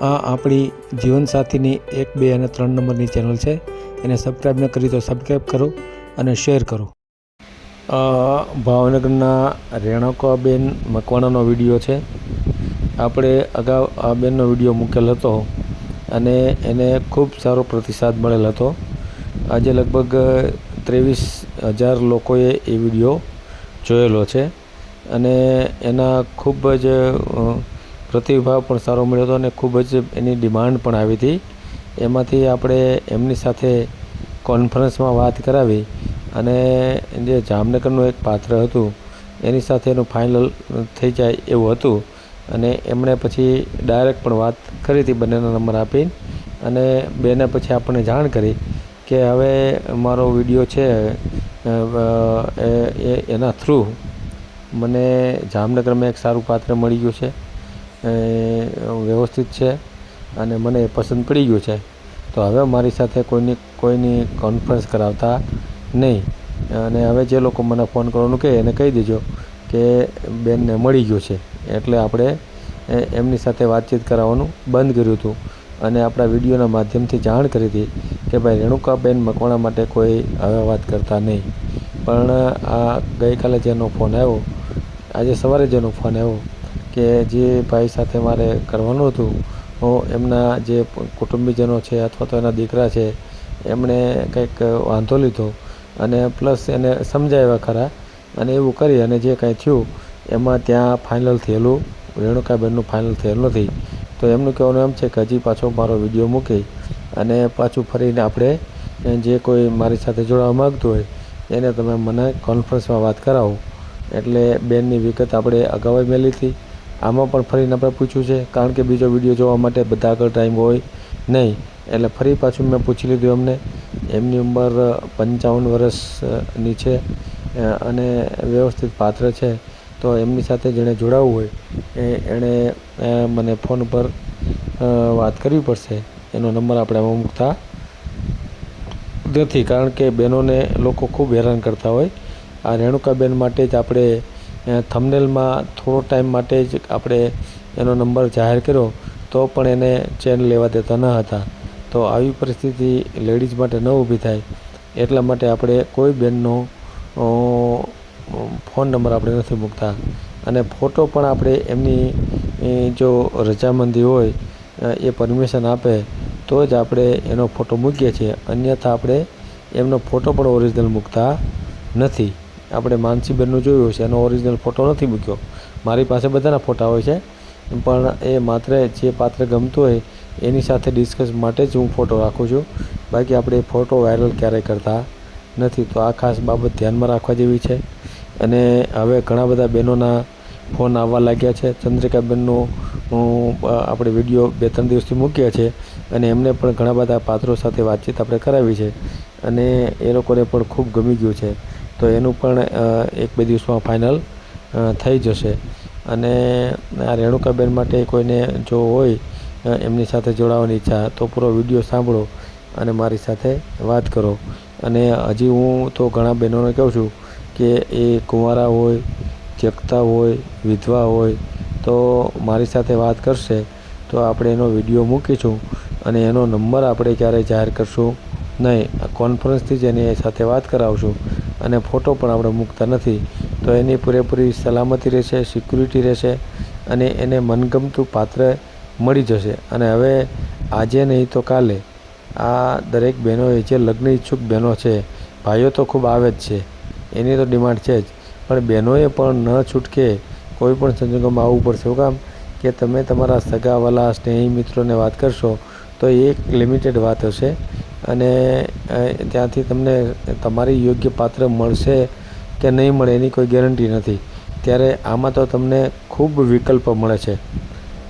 આ આપણી જીવનસાથીની એક, બે અને ત્રણ નંબરની ચેનલ છે. એને સબસ્ક્રાઈબ ન કરી તો સબસ્ક્રાઈબ કરો અને શેર કરો. ભાવનગરના રેણકાબેન મકવાણાનો વીડિયો છે. આપણે અગાઉ આ બેનનો વીડિયો મૂકેલ હતો અને એને ખૂબ સારો પ્રતિસાદ મળેલ હતો. આજે લગભગ ત્રેવીસ હજાર લોકોએ એ વીડિયો જોયેલો છે અને એના ખૂબ જ પ્રતિભાવ પણ સારો મળ્યો હતો અને ખૂબ જ એની ડિમાન્ડ પણ આવી હતી. એમાંથી આપણે એમની સાથે કોન્ફરન્સમાં વાત કરાવી અને જે જામનગરનું એક પાત્ર હતું, એની સાથે એનું ફાઇનલ થઈ જાય એવું હતું અને એમણે પછી ડાયરેક્ટ પણ વાત કરી હતી બંનેનો નંબર આપી અને બેને પછી આપણને જાણ કરી કે હવે મારો વીડિયો છે એના થ્રુ મને જામનગરમાં એક સારું પાત્ર મળી ગયું છે. વ્યવસ્થિત છે અને મને એ પસંદ પડી ગયું છે. તો હવે મારી સાથે કોઈની કોઈની કોન્ફરન્સ કરાવતા નહીં. અને હવે જે લોકો મને ફોન કરવાનું કહે એને કહી દેજો કે બેનને મળી ગયું છે. એટલે આપણે એમની સાથે વાતચીત કરાવવાનું બંધ કર્યું હતું. અને આપણા વિડીયોના માધ્યમથી જાણ કરી હતી કે ભાઈ રેણુકાબેન મકવાણા માટે કોઈ હવે વાત કરતા નહીં. પણ આ ગઈકાલે જેનો ફોન આવ્યો, આજે સવારે જેનો ફોન આવ્યો કે જે ભાઈ સાથે મારે કરવાનું હતું, હું એમના જે કુટુંબીજનો છે અથવા તો એના દીકરા છે, એમણે કંઈક વાંધો લીધો અને પ્લસ એને સમજાવ્યા ખરા અને એવું કરી અને જે કાંઈ થયું, એમાં ત્યાં ફાઇનલ થયેલું, રેણુકાબેનનું ફાઇનલ થયેલું નથી. તો એમનું કહેવાનું એમ છે કે હજી પાછો મારો વીડિયો મૂકી અને પાછું ફરીને આપણે જે કોઈ મારી સાથે જોડાવા માગતું હોય, એને તમે મને કોન્ફરન્સમાં વાત કરાવો. એટલે બેનની વિગત આપણે અગાઉ મેલી હતી આમાં પણ ફરીને આપણે પૂછ્યું છે, કારણ કે બીજો વીડિયો જોવા માટે બધા આગળ ટાઈમ હોય નહીં. એટલે ફરી પાછું મેં પૂછી લીધું એમને. એમની ઉંમર પંચાવન વર્ષની છે અને વ્યવસ્થિત પાત્ર છે. તો એમની સાથે જેણે જોડાવવું હોય, એ, એણે મને ફોન પર વાત કરવી પડશે. એનો નંબર આપણે આમાં મૂકતા નથી, કારણ કે બહેનોને લોકો ખૂબ હેરાન કરતા હોય. આ રેણુકાબેન માટે જ આપણે થંબનેલમાં થોડો ટાઈમ માટે જ આપણે એનો નંબર જાહેર કર્યો, તો પણ એને ચેન લેવા દેતા ન હતા. તો આવી પરિસ્થિતિ લેડીઝ માટે ન ઊભી થાય. એટલા માટે આપણે કોઈ બેનનો ફોન નંબર આપણે નથી મૂકતા. અને ફોટો પણ આપણે એમની જો રજામંદી હોય એ પરમિશન આપે, તો જ આપણે એનો ફોટો મૂકીએ છીએ. અન્યથા આપણે એમનો ફોટો પણ ઓરિજિનલ મૂકતા નથી. આપણે માનસીબેનનું જોયું છે એનો ઓરિજિનલ ફોટો નથી મૂક્યો. મારી પાસે બધાના ફોટા હોય છે, પણ એ માત્ર જે પાત્ર ગમતું હોય, એની સાથે ડિસ્કસ માટે જ હું ફોટો રાખું છું. બાકી આપણે ફોટો વાયરલ ક્યારેય કરતા નથી, તો આ ખાસ બાબત ધ્યાનમાં રાખવા જેવી છે. અને હવે ઘણા બધા બહેનોના ફોન આવવા લાગ્યા છે. ચંદ્રિકાબેનનો આપણે વીડિયો બે ત્રણ દિવસથી મૂક્યા છે અને એમને પણ ઘણા બધા પાત્રો સાથે વાતચીત આપણે કરાવી છે. અને એ લોકોને પણ ખૂબ ગમી ગયું છે. તો એનું પણ એક બે દિવસમાં ફાઇનલ થઈ જશે. અને આ રેણુકાબેન માટે કોઈને જો હોય એમની સાથે જોડાવાની ઈચ્છા, તો પૂરો વીડિયો સાંભળો અને મારી સાથે વાત કરો. અને હજી હું તો ઘણા બહેનોને કહું છું કે એ કુંવારા હોય ત્યક્તા હોય, વિધવા હોય, તો મારી સાથે વાત કરશે. તો આપણે એનો વીડિયો મૂકીશું અને એનો નંબર આપણે ક્યારેય જાહેર કરશું નહીં. કોન્ફરન્સથી જ એની સાથે વાત કરાવશું. અને ફોટો પણ આપણે મૂકતા નથી. તો એની પૂરેપૂરી સલામતી રહેશે સિક્યુરિટી રહેશે અને એને મનગમતું પાત્ર મળી જશે. અને હવે આજે નહીં તો કાલે આ દરેક બહેનોએ જે લગ્ન ઈચ્છુક બહેનો છે, ભાઈઓ તો ખૂબ આવે જ છે. એની તો ડિમાન્ડ છે જ. પણ બહેનોએ પણ ન છૂટકે કોઈ પણ સંજોગોમાં આવવું પડશે. શું કામ? કે તમે તમારા સગાવાલા, સ્નેહી મિત્રોને વાત કરશો તો એક લિમિટેડ વાત હશે. અને ત્યાંથી તમને તમારી યોગ્ય પાત્ર મળશે કે નહીં મળે એની કોઈ ગેરંટી નથી. ત્યારે આમાં તો તમને ખૂબ વિકલ્પ મળે છે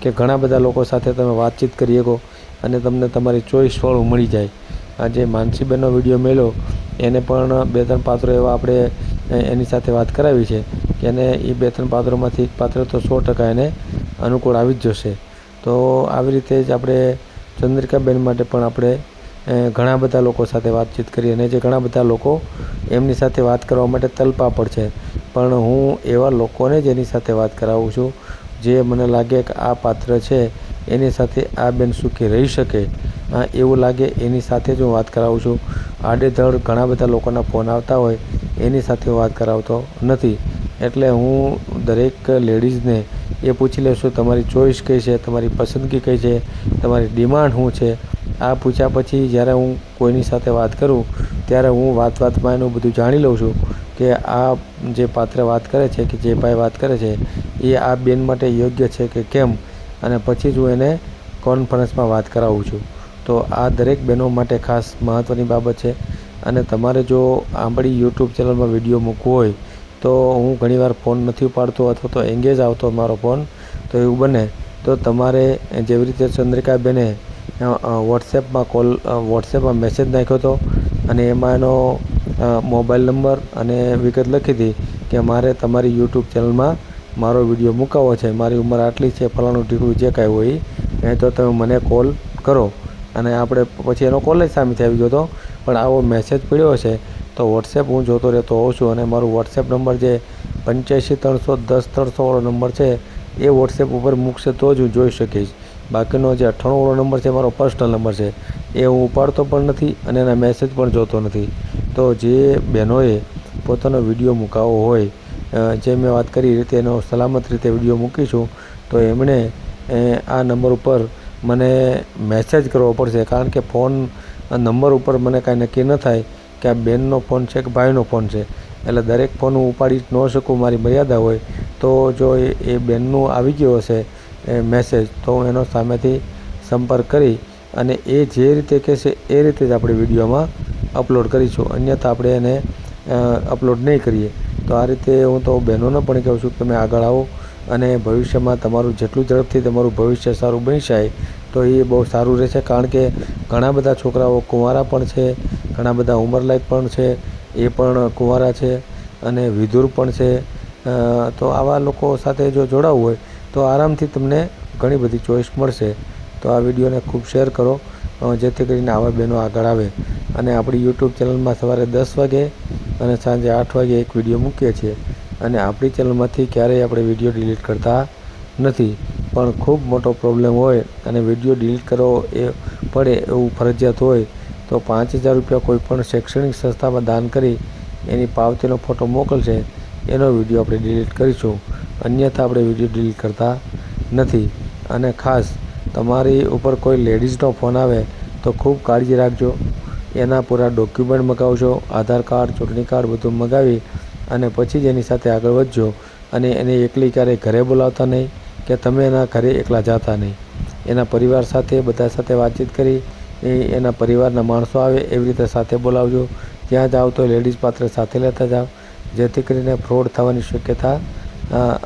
કે ઘણા બધા લોકો સાથે તમે વાતચીત કરી શકો અને તમને તમારી ચોઈસવાળું મળી જાય. આ જે માનસીબેનનો વીડિયો મેળ્યો એને પણ બે ત્રણ પાત્રો એવા આપણે એની સાથે વાત કરાવી છે કે એને એ બે ત્રણ પાત્રોમાંથી પાત્ર તો સો ટકા એને અનુકૂળ આવી જ જશે. તો આવી રીતે જ આપણે ચંદ્રિકાબેન માટે પણ આપણે ઘણા બધા લોકો સાથે વાતચીત કરી અને જે ઘણા બધા લોકો એમની સાથે વાત કરવા માટે તલપાપડ છે. પણ હું એવા લોકોને જ એની સાથે વાત કરાવું છું, જે મને લાગે કે આ પાત્ર છે, એની સાથે આ બેન સુખી રહી શકે. એવું લાગે એની સાથે જ હું વાત કરાવું છું. આડેધડ ઘણા બધા લોકોના ફોન આવતા હોય, એની સાથે વાત કરાવતો નથી. એટલે હું દરેક લેડીઝને એ પૂછી છું તમારી ચોઈસ કઈ છે? તમારી પસંદગી કઈ છે? તમારી ડિમાન્ડ શું છે? આ પૂછ્યા પછી જ્યારે હું કોઈની સાથે વાત કરું, ત્યારે હું વાત વાતમાં એનું બધું જાણી લઉં છું કે આ જે પાત્ર વાત કરે છે કે જે ભાઈ વાત કરે છે, એ આ બેન માટે યોગ્ય છે કે કેમ? અને પછી જ હું એને કોન્ફરન્સમાં વાત કરાવું છું. તો આ દરેક બહેનો માટે ખાસ મહત્ત્વની બાબત છે. અને તમારે જો આપણી યુટ્યુબ ચેનલમાં વીડિયો મૂકવો હોય, તો હું ઘણીવાર ફોન નથી ઉપાડતો અથવા તો એંગેજ આવતો મારો ફોન, તો એવું બને. તો તમારે જેવી રીતે ચંદ્રિકાબેને વોટ્સએપમાં કોલ વોટ્સએપમાં મેસેજ નાખ્યો હતો અને એમાં એનો મોબાઈલ નંબર અને વિગત લખી હતી કે મારે તમારી યુટ્યુબ ચેનલમાં મારો વીડિયો મુકાવો છે. મારી ઉંમર આટલી છે, ફલાણું ઢીકડું જે કાંઈ હોય એ તો તમે મને કોલ કરો. અને આપણે પછી એનો કોલ જ સામેથી આવી ગયો હતો. પણ આવો મેસેજ પડ્યો છે તો વોટ્સએપ હું જોતો રહેતો હોઉં છું અને મારું વોટ્સએપ નંબર જે પંચ્યાસી ત્રણસો દસ ત્રણસો વાળો નંબર છે, એ વોટ્સએપ ઉપર મૂકશે તો જ હું જોઈ શકીશ. બાકીનો જે અઠ્ઠાણું નંબર છે, મારો પર્સનલ નંબર છે, એ હું ઉપાડતો પણ નથી અને એના મેસેજ પણ જોતો નથી. તો જે બહેનોએ પોતાનો વીડિયો મૂકાવો હોય જે મેં વાત કરી રીતે એનો સલામત રીતે વીડિયો મૂકીશું તો એમણે આ નંબર ઉપર મને મેસેજ કરવો પડશે. કારણ કે ફોન નંબર ઉપર મને કાંઈ નક્કી ન થાય કે આ બેનનો ફોન છે કે ભાઈનો ફોન છે. એટલે દરેક ફોન હું ઉપાડી ન શકું, મારી મર્યાદા હોય. તો જો એ બેનનું આવી ગયો હશે મેસેજ તો હું એનો સામેથી સંપર્ક કરી અને એ જે રીતે કહેશે એ રીતે જ આપણે વિડીયોમાં અપલોડ કરીશું. અન્યથા આપણે એને અપલોડ નહીં કરીએ. તો આ રીતે હું તો બહેનોને પણ કહું છું કે તમે આગળ આવો અને ભવિષ્યમાં તમારું જેટલું ઝડપથી તમારું ભવિષ્ય સારું બની જાય તો એ બહુ સારું રહેશે. કારણ કે ઘણા બધા છોકરાઓ કુંવારા પણ છે, ઘણા બધા ઉંમરલાયક પણ છે, એ પણ કુંવારા છે અને વિધુર પણ છે. તો આવા લોકો સાથે જો જોડાવવું હોય તો આરામથી તમને ઘણી બધી ચોઈસ મળશે. તો આ વિડીયોને ખૂબ શેર કરો જેથી કરીને આવા બહેનો આગળ આવે. અને આપણી યુટ્યુબ ચેનલમાં સવારે દસ વાગે અને સાંજે આઠ વાગે એક વીડિયો મૂકીએ છીએ. અને આપણી ચેનલમાંથી ક્યારેય આપણે વીડિયો ડિલીટ કરતા નથી. પણ ખૂબ મોટો પ્રોબ્લેમ હોય અને વીડિયો ડિલીટ કરવો એ પડે એવું ફરજિયાત હોય, તો પાંચ હજાર રૂપિયા કોઈ પણ શૈક્ષણિક સંસ્થામાં દાન કરી એની પાવતીનો ફોટો મોકલશે. એનો વીડિયો આપણે ડિલીટ કરીશું. અન્યથા આપણે વીડિયો ડિલીટ કરતા નથી. અને ખાસ, તમારી ઉપર કોઈ લેડીઝનો ફોન આવે, તો ખૂબ કાળજી રાખજો. એના પૂરા ડોક્યુમેન્ટ મગાવજો, આધાર કાર્ડ, ચૂંટણી કાર્ડ બધું મગાવી અને પછી જ એની સાથે આગળ વધજો. અને એને એકલી ક્યારેય ઘરે બોલાવતા નહીં કે તમે એના ઘરે એકલા જાતા નહીં. એના પરિવાર સાથે, બધા સાથે વાતચીત કરી, એ એના પરિવારના માણસો આવે, એવી રીતે સાથે બોલાવજો. ત્યાં જાઓ તો લેડીઝ પાત્ર સાથે લેતા જાઓ જેથી કરીને ફ્રોડ થવાની શક્યતા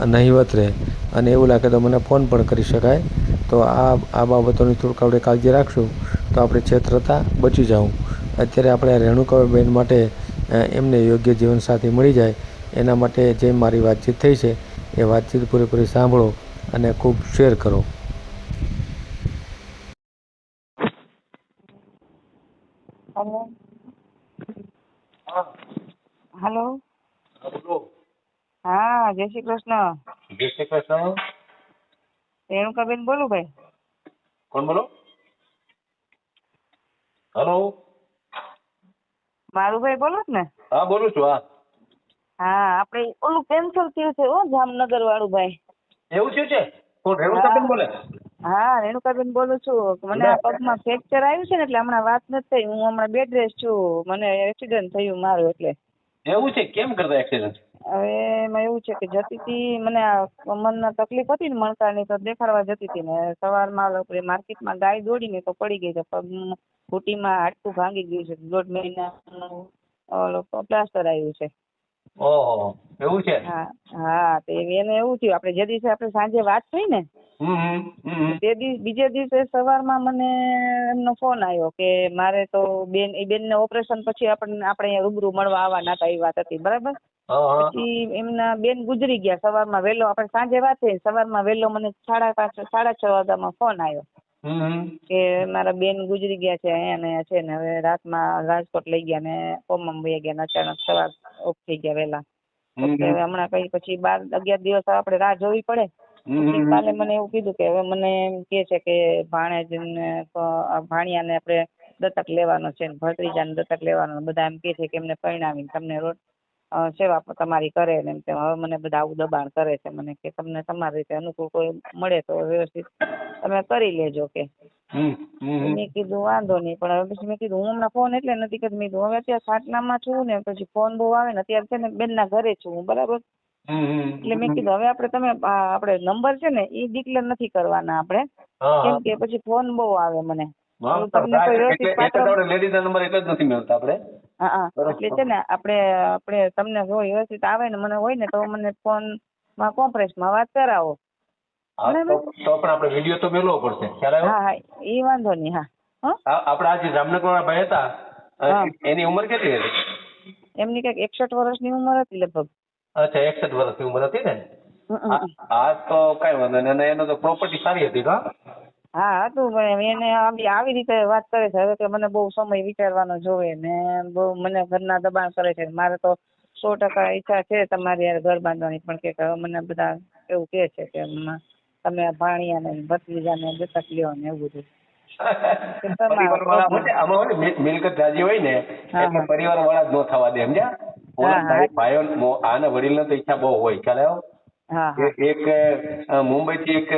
નહિવત રહે. અને એવું લાગે તો મને ફોન પણ કરી શકાય. તો આ આ બાબતોની થોડુંક આપણે કાળજી રાખશું. તો આપણે છેતરતા બચી જાઉં. અત્યારે આપણે રેણુકાબેન માટે એમને યોગ્ય જીવનસાથી મળી જાય. એના માટે જે મારી વાતચીત થઈ છે એ વાતચીત પૂરેપૂરી સાંભળો અને ખૂબ શેર કરો. હેલો. હેલો. હા જય શ્રી કૃષ્ણ. જય શ્રી કૃષ્ણ. રેણુકાબેન બોલું ભાઈ. કોણ બોલો? હલો. મારું ભાઈ બોલો ને. હા બોલું છું હા. હા આપણે ઓલું કેન્સલ થયું છે હો જામનગર વાળું ભાઈ. એવું થયું છે? કોણ રેણુકાબેન બોલે? હા રેણુકાબેન બોલું છું. મને આ પગમાં ફ્રેક્ચર આવ્યું છે ને એટલે હમણાં વાત નથી થઈ. હું હમણાં બેડ રેસ્ટ છું. મને એક્સિડન્ટ થયું મારું એટલે. એવું છે? કેમ કરતા એક્સિડન્ટ હવે એમાં એવું છે કે જતી હતી મને આ કમરના તકલીફ હતી ને મણકાની તો દેખાડવા જતી હતી ને સવારમાં માર્કેટમાં ગાય દોડીને તો પડી ગઈ છે પગ ઘૂંટીમાં હાડકું ભાંગી ગયું છે દોઢ મહિનાનું પ્લાસ્ટર આવ્યું છે. ઓહો એવું છે? હા હા તે એને એવું થયું આપણે જે દિવસે આપણે સાંજે વાત થઈ ને. તે દિવસ બીજે દિવસે સવારમાં મને એમનો ફોન આવ્યો કે મારે તો બેન એ બેનને ઓપરેશન પછી આપણને આપણે અહીંયા રૂબરૂ મળવા આવવાના હતા એ વાત હતી બરાબર? પછી એમના બેન ગુજરી ગયા સવારમાં વહેલો. આપણે સાંજે વાત થઈ સવારમાં વહેલો મને સાડા પાંચ સાડા છ વાગ્યામાં ફોન આવ્યો. કે મારા બેન ગુજરી ગયા છે ને અહીંયા છે ને હવે રાતમાં રાજકોટ લઈ ગયા ને કોમમ વહી ગયા ને અચાનક સવાર ઓફ થઈ ગયા વહેલા. હવે હમણાં કઈ પછી બાર અગિયાર દિવસ આપણે રાહ જોવી પડે. પછી કાલે મને એવું કીધું કે હવે મને એમ કે છે કે ભાણેજ ને ભાણિયા ભાણિયાને આપણે દત્તક લેવાનો છે ને ભત્રીજાને દત્તક લેવાનો. બધા એમ કે છે કે એમને પરિણામીને તમને સેવા તમારી કરે ને એમ તેમ. હવે મને બધા આવું દબાણ કરે છે. મને કે તમને તમારી રીતે અનુકૂળ કોઈ મળે તો વ્યવસ્થિત તમે કરી લેજો કે. મેં કીધું વાંધો નહીં પણ હવે પછી મેં કીધું હું હમણાં ફોન એટલે નથી કરતી મેં કીધું હવે અત્યારે ખાટલામાં છું ને પછી ફોન બહુ આવે ને અત્યારે છે ને બેનના ઘરે છું હું બરાબર. એટલે મેં કીધું હવે આપણે તમે આપણે નંબર છે ને એ ડિક્લેર નથી કરવાના આપણે. કેમ કે પછી ફોન બહુ આવે મને. તમને કોઈ વ્યવસ્થિત નંબર એટલે જ નથી મળતા આપણે. હા હા. એટલે છે ને આપણે આપણે તમને જો વ્યવસ્થિત આવે ને મને હોય ને તો મને ફોનમાં કોન્ફરન્સમાં વાત કરાવો. હા, તો પણ આપણે વીડિયો તો મેળવો પડશે. ખ્યાલ આવ્યો? હા હા. એ વાંધો નહીં હા. હા? આપણા આ જામનગર વાળા ભાઈ હતા. એની ઉંમર કેટલી હતી? એમની કંઈક એકસઠ વર્ષની ઉંમર હતી લગભગ. અચ્છા એકસઠ વર્ષની ઉંમર હતી ને. હા હા, તો કઈ વાંધો નહીં. એનો તો પ્રોપર્ટી સારી હતી કા હા હતું પણ એને આવી રીતે વાત કરે છે. હવે કે મને બહુ સમય વિચારવાનો જોવે ને બહુ મને ઘરના દબાણ કરે છે. મારે તો સો ટકા ઈચ્છા છે તમારી યાર ઘર બાંધવાની પણ કે હવે મને બધા એવું કહે છે કે તમે ભાણિયા ને ભત્રીજાને દત્તક લ્યો ને એવું બધું. ને મિલકત રાજી હોય ને એટલે પરિવાર વાળા જ ન થવા દે સમજ્યા. ભાઈઓ આના વડીલ તો ઈચ્છા બહુ હોય. ખ્યાલ આવ્યો? એક મુંબઈ થી એક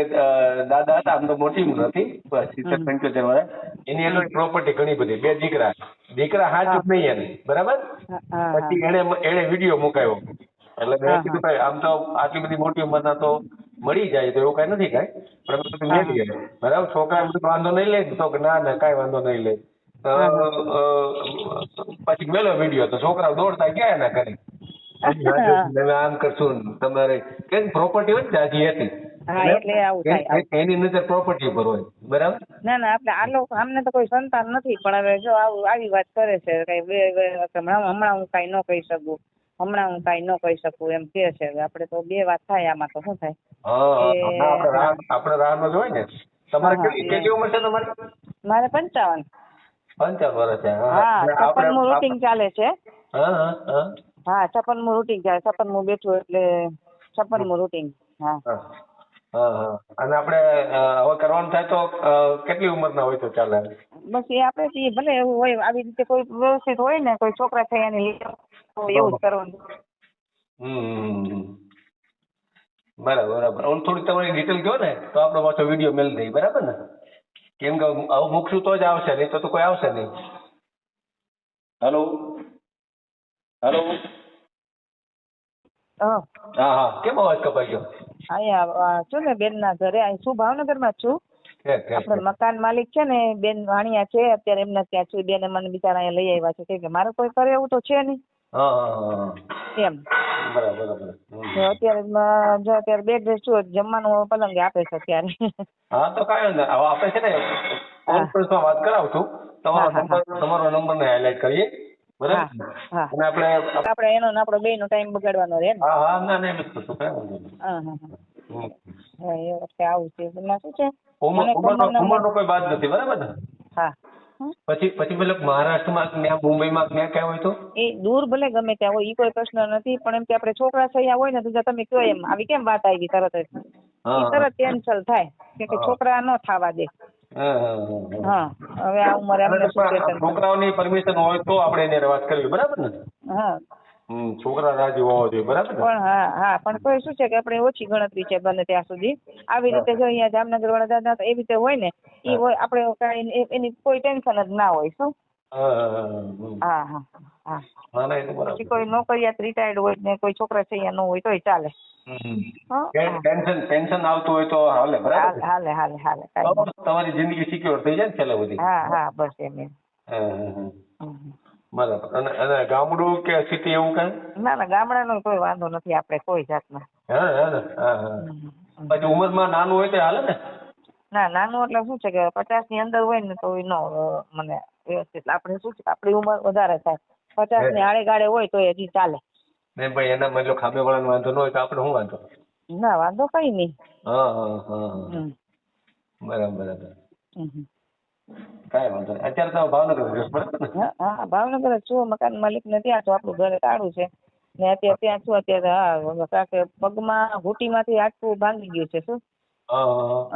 દાદા હતા આમ તો મોટી ઉંમર હતી સિત્તેર પંચોતેર વર્ષ. એની એનો પ્રોપર્ટી ઘણી બધી બે દીકરા. દીકરા હાથ નહીં એને બરાબર? પછી એને એને વીડિયો મુકાયો. એટલે મેં કીધું ભાઈ આમ તો આટલી બધી મોટી ઉંમરના તો મળી જાય તો એવું કઈ નથી કઈ. પણ મેં કીધું હા, બરાબર છોકરા બધું વાંધો નહીં લે. તો કે ના ના કાંઈ વાંધો નહીં લે. પછી મેલો વીડિયો તો છોકરા દોડતા ગયા એના ઘરે. તમે આમ કરશું તમારે કેમ પ્રોપર્ટી હોય ને હતી. એની નજર પ્રોપર્ટી ઉપર હોય બરાબર? ના ના આપણે આ લોકો આમને તો કોઈ સંતાન નથી પણ હવે જો આવું આવી વાત કરે છે કઈ બે હમણાં હમણાં હું કાંઈ ન કહી શકું. હમણાં હું કાંઈ ન કહી શકું એમ કે છે. આપણે તો બે વાત થાય આમાં તો શું થાય? હા એ- હા, આપણે રાહનો જ હોય ને. તમારે કેટલી ઉંમર છે તમારી? મારે પંચાવન. પંચાવન વર્ષ છે. હા એટલે આપણે- ચાલે છે. હા હા. હા છપ્પનમું રૂટિંગ ચાલે છપ્પનમું બેઠું એટલે છપ્પનમું રૂટિંગ હા. હા હા હા. અને આપણે હવે કરવાનું થાય તો કેટલી ઉંમરના હોય તો ચાલે? બસ એ આપણે ભલે એવું હોય આવી રીતે કોઈ વ્યવસ્થિત હોય ને કોઈ છોકરા લીધે તો એવું જ કરવાનું. હમ. બરાબર બરાબર. હું થોડી તમારી ડિટેલ કહો ને તો આપણો પાછો વીડિયો મેલ દઈએ બરાબર ને? કેમ કે આવું મૂકશું તો જ આવશે નહીં તો તો કોઈ આવશે નહીં. હલો હલો હા. હા હા. કેમ અવાજ કપાઈ ગયો? અહીંયા છું ને બેનના ઘરે અહીં શું ભાવનગરમાં છું. આપણે મકાન માલિક છે ને બેન વાણિયા છે. અત્યારે એમના ત્યાં છું. બેને મને બિચારા અહીંયા લઈ આવ્યા છે. કે મારે કોઈ કરે એવું તો છે નહીં. એમ બરાબર અત્યારે જો અત્યારે બે ડ્રેસ છું જમવાનું પલંગે આપે છે અત્યારે. હા તો કાંઈ વાંધો હવે આપણે છે ને કોન્ફરન્સમાં વાત કરાવશું તમારો હા, હા, નંબર તમારો નંબર ને હાઇલાઇટ કરીએ. બરાબર? અને આપણે આપણે એનો ને આપણો બેયનો ટાઈમ બગાડવાનો રહે હા હા ના ના એમ જ કરશું કાંઈ વાંધો નહીં. હા હા હા. એ વખતે આવું છે. એમાં શું છે? ઉંમરનો કોઈ બાદ નથી બરાબર ને? હા. પછી પછી મતલબ મહારાષ્ટ્રમાં કે ત્યાં મુંબઈમાં કે ક્યાં હોય તો? એ દૂર ભલે ગમે ત્યાં હોય એ કોઈ પ્રશ્ન નથી પણ એમ કે આપણે છોકરા થયા હોય ને તો તમે કયો એમ આવી કેમ વાત આવી તરત જ? તરત કેન્સલ થાય કે છોકરા ન થવા દે. હા, હવે આ ઉંમરે છોકરાઓની પરમિશન હોય તો આપણે એને વાત કરવી બરાબર ને? હા. છોકરા રાજી હોવા જોઈએ બરાબર પણ હા હા પણ તોય શું છે કે આપણે ઓછી ગણતરી છે બને ત્યાં સુધી. આવી રીતે જો અહીંયા જામનગર વાળા દાદા એવી રીતે હોય ને એ હોય આપણે કાંઈ એની કોઈ ટેન્શન જ ના હોય શું? હા, હા, હા, ના એ તો પછી કોઈ નોકરિયાત રિટાયર્ડ હોય ને કોઈ છોકરા છે અહીંયા ન હોય તોય ચાલે. ટેન્શન ટેન્શન આવતું હોય તો હાલે બરાબર? હાલે હાલે હાલે તમારી જિંદગી સિક્યોર થઈ જાય ને છેલ્લે બધી? હા હા બસ એમ. બરાબર. અને અને ગામડું કે સિટી એવું કાંઈ? ના ના ગામડાનો કોઈ વાંધો નથી આપણે કોઈ જાતનો. હા હા? હા હા પછી ઉંમરમાં નાનું હોય તો હાલે ને? ના નાનું એટલે શું છે કે પચાસની અંદર હોય ને તો એ નો મને વ્યવસ્થિત. આપણે શું છે આપણી ઉંમર વધારે થાય. પચાસની આડે ગાડે હોય તો હજી ચાલે. નહીં ભાઈ એના મતલબ ખાબે વાળાનો વાંધો ન હોય તો આપણે શું વાંધો? ના વાંધો કઈ નહીં. હા હા હા હા. બરાબર બરાબર. કાંઈ વાંધો નહીં. અત્યારે તમે ભાવનગર રહ્યો બરાબર હા ભાવનગર જ છું. મકાન માલિક ને ત્યાં તો આપણું ઘરે તાળું છે. ને અત્યારે ત્યાં છું. અત્યારે હા કારણ કે પગમાં ઘૂંટીમાંથી આટલું ભાંગી ગયું છે શું?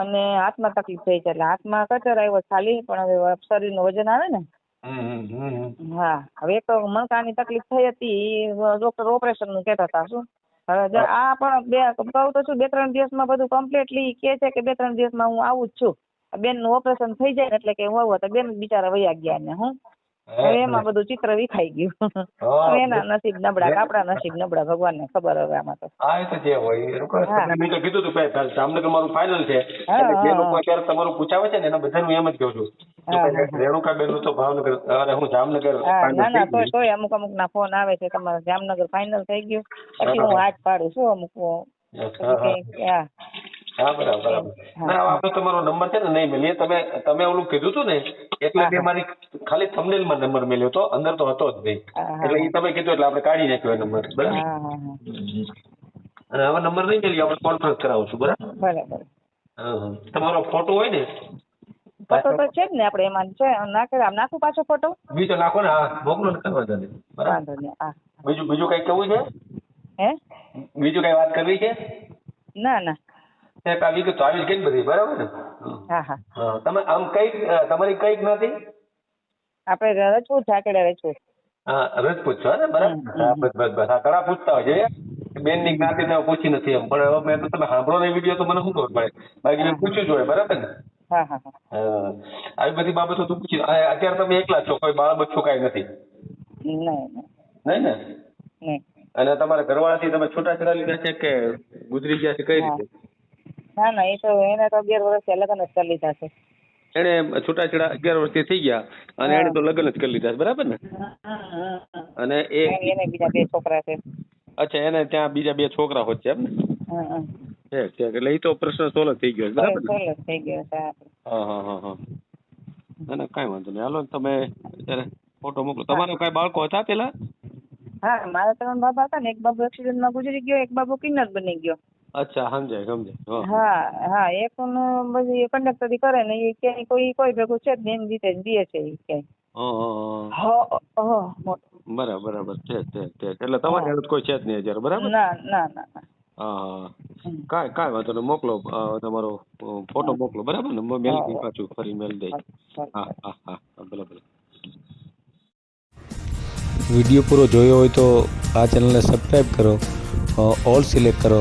અને હાથમાં તકલીફ થઈ છે. એટલે હાથમાં કચર આવ્યો ખાલી પણ હવે શરીરનું વજન આવે ને. હા હવે એક મણકાની તકલીફ થઈ હતી ડોક્ટર ઓપરેશનનું કહેતા હતા શું? હવે આ પણ બે કહું તો શું બે ત્રણ દિવસમાં બધું કમ્પ્લીટલી કે છે કે બે ત્રણ દિવસમાં હું આવું જ છું. બેનનું ઓપરેશન થઈ જાય એટલે કે હું આવું તો બેન બિચારા વયા ગયા ને હું? હવે એમાં બધું ચિત્ર વિખાઈ ગયું. એના નસીબ નબળા કાપડા આપણા નસીબ નબળા ભગવાનને ખબર હવે આમાં તો. હા એ તો જે હોય. મેં તો કીધું હતું જામનગર મારું ફાઇનલ છે. જે લોકો અત્યારે તમારું પૂછાવે છે ને એના બધાનું એમ જ કહું છું. રેણુકાબેનનું તો ભાવનગર અરે હું જામનગર ના ના તોય તોય અમુક અમુક ના ફોન આવે છે તમારે જામનગર ફાઇનલ થઈ ગયું. પછી હું હાથ પાડું છું અમુક હા, હા. બરાબર બરાબર. ના આપણે તમારો નંબર છે ને નહીં મળીએ તમે તમે ઓલું કીધું હતું ને એટલે મેં મારી ખાલી થંબનેલમાં નંબર મળ્યો હતો અંદર તો હતો જ નહીં. એટલે એ તમે કીધું એટલે આપણે કાઢી નાખ્યો નંબર. બરાબર? અને હવે નંબર નહીં મળ્યો આપણે કોન્ફરન્સ કરાવશું બરાબર? બરાબર. તમારો ફોટો હોય ને ફોટો તો છે જ ને આપણે એમાં છે નાખે આમ નાખું પાછો ફોટો બીજો નાખો ને હા મોકલો ને કરવા દે. બરાબર? બીજું બીજું કઈ કેવું છે? હે? બીજું કઈ વાત કરવી છે? ના ના. એક આવી ગયું તો આવી જ ગઈ બધી બરાબર ને? હા હા. હા તમે આમ કઈ તમારી કઈ જ્ઞાતિ આપણે રજપૂત ઝાકડા રજપૂત. હા રજપૂત છો ને? બરાબર. બસ બસ હા ઘણા પૂછતા હોય છે બેનની જ્ઞાતિ ને પૂછી નથી એમ. પણ હવે મેં તો તમે સાંભળો ને વીડિયો તો મને શું ખબર પડે? બાકી મેં પૂછ્યું જ હોય બરાબર ને? હા આવી બધી બાબતો તું પૂછી. અત્યારે તમે એકલા છો કોઈ બાળ બચ્ચું કાંઈ નથી? નહીં ને? અને તમારા ઘરવાળાથી તમે છૂટાછેડા લીધા છે કે ગુજરી ગયા છે કઈ રીતે? ના ના એ તો એને તો અગિયાર વર્ષથી લગ્ન જ કરી લીધા છે. એને છૂટાછેડા અગિયાર વર્ષથી થઈ ગયા અને એને તો લગ્ન જ કરી લીધા છે બરાબર ને? અને એ એને બીજા બે છોકરા છે. અચ્છા એને ત્યાં બીજા બે છોકરા હોય છે એમ ને? એટલે એ તો પ્રશ્ન સોલ્વ થઈ ગયો બરાબર જ થઈ ગયો છે હા. હા હા હા ના ના કાંઈ વાંધો નહીં. હાલો તમે અત્યારે ફોટો મોકલો. તમારે કાંઈ બાળકો હતા પેલા? હા મારા ત્રણ બાબા હતા ને. એક બાબુ એક્સિડન્ટમાં ગુજરી ગયો એક બાબુ કિન્નર બની ગયો. અચ્છા સમજાય સમજાય. હા હા. હા એક બધી કંડક્ટરી કરે ને એ ક્યાંય કોઈ કોઈ ભેગું છે જ નહીં એની રીતે જ દે છે એ ક્યાંય. બરાબર એટલે તમારી હેલ્પ કોઈ છે જ નહીં અત્યારે બરાબર? ના ના ના ના. હા હા. કાંઈ કાંઈ વાંધો નહીં. મોકલો તમારો ફોટો મોકલો બરાબર ને? મેલ પાછું ફરી મેલ દઈ. હા, હા હા ભલે ભલે વીડિયો પૂરો જોયો હોય તો આ ચેનલને સબસ્ક્રાઈબ કરો ઓલ સિલેક્ટ કરો